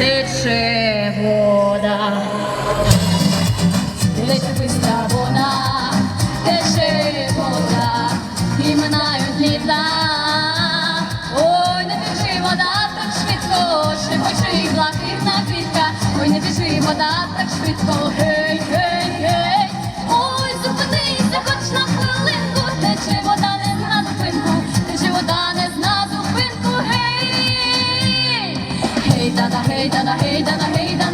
тече вода. Летить бистра вона, тече вода, і минають літа. Ой, не вода так швидко, швидко блакитна квітка. Ой, не вода так швидко, hey, dada, hey, dada, hey, dada.